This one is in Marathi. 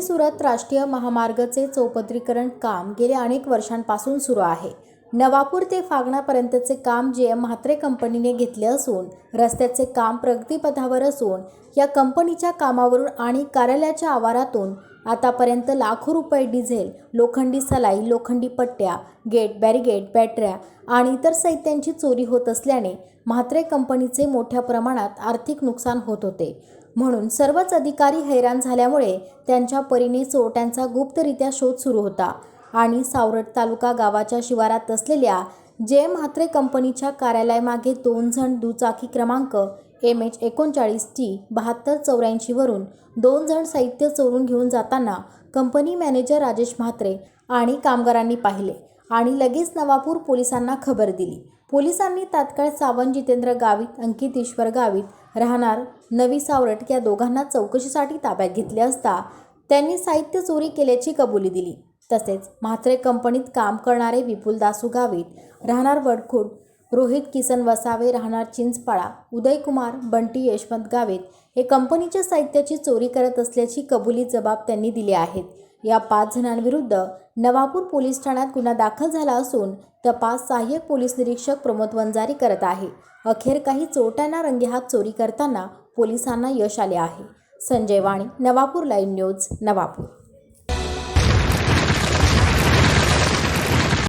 सुरत राष्ट्रीय महामार्गचे चौपदरीकरण काम गेल्या अनेक वर्षांपासून सुरू आहे. नवापूर ते फागणापर्यंतचे काम जे म्हात्रे कंपनीने घेतले असून रस्त्याचे काम प्रगतीपथावर असून या कंपनीच्या कामावरून आणि कार्यालयाच्या आवारातून आतापर्यंत लाखो रुपये डिझेल लोखंडी सलाई लोखंडी पट्ट्या गेट बॅरिगेट बॅटऱ्या आणि इतर साहित्यांची चोरी होत असल्याने म्हात्रे कंपनीचे मोठ्या प्रमाणात आर्थिक नुकसान होत होते. म्हणून सर्वच अधिकारी हैराण झाल्यामुळे त्यांच्या परीने चोरट्यांचा गुप्तरित्या शोध सुरू होता. आणि सावरट तालुका गावाच्या शिवारात असलेल्या जे म्हात्रे कंपनीच्या कार्यालयामागे दोन जण दुचाकी क्रमांक एम एच एकोणचाळीस टी बहात्तर चौऱ्याऐंशीवरून दोन जण साहित्य चोरून घेऊन जाताना कंपनी मॅनेजर राजेश म्हात्रे आणि कामगारांनी पाहिले आणि लगेच नवापूर पोलिसांना खबर दिली. पोलिसांनी तात्काळ सावंत जितेंद्र गावित अंकित ईश्वर गावित राहणार नवी सावरट या दोघांना चौकशीसाठी ताब्यात घेतले असता त्यांनी साहित्य चोरी केल्याची कबुली दिली. तसेच म्हात्रे कंपनीत काम करणारे विपुल दासू गावित. राहणार वडखोड रोहित किसन वसावे राहणार चिंचपाळा उदयकुमार बंटी यशवंत गावित. हे कंपनीच्या साहित्याची चोरी करत असल्याची कबुली जबाब त्यांनी दिले आहेत. या पाच जणांविरुद्ध नवापूर पोलीस ठाण्यात गुन्हा दाखल झाला असून तपास सहाय्यक पोलीस निरीक्षक प्रमोद वंजारी करत आहे. अखेर काही चोरट्यांना रंगेहात चोरी करताना पोलिसांना यश आले आहे. Sanjay Wani Navapur live news Navapur.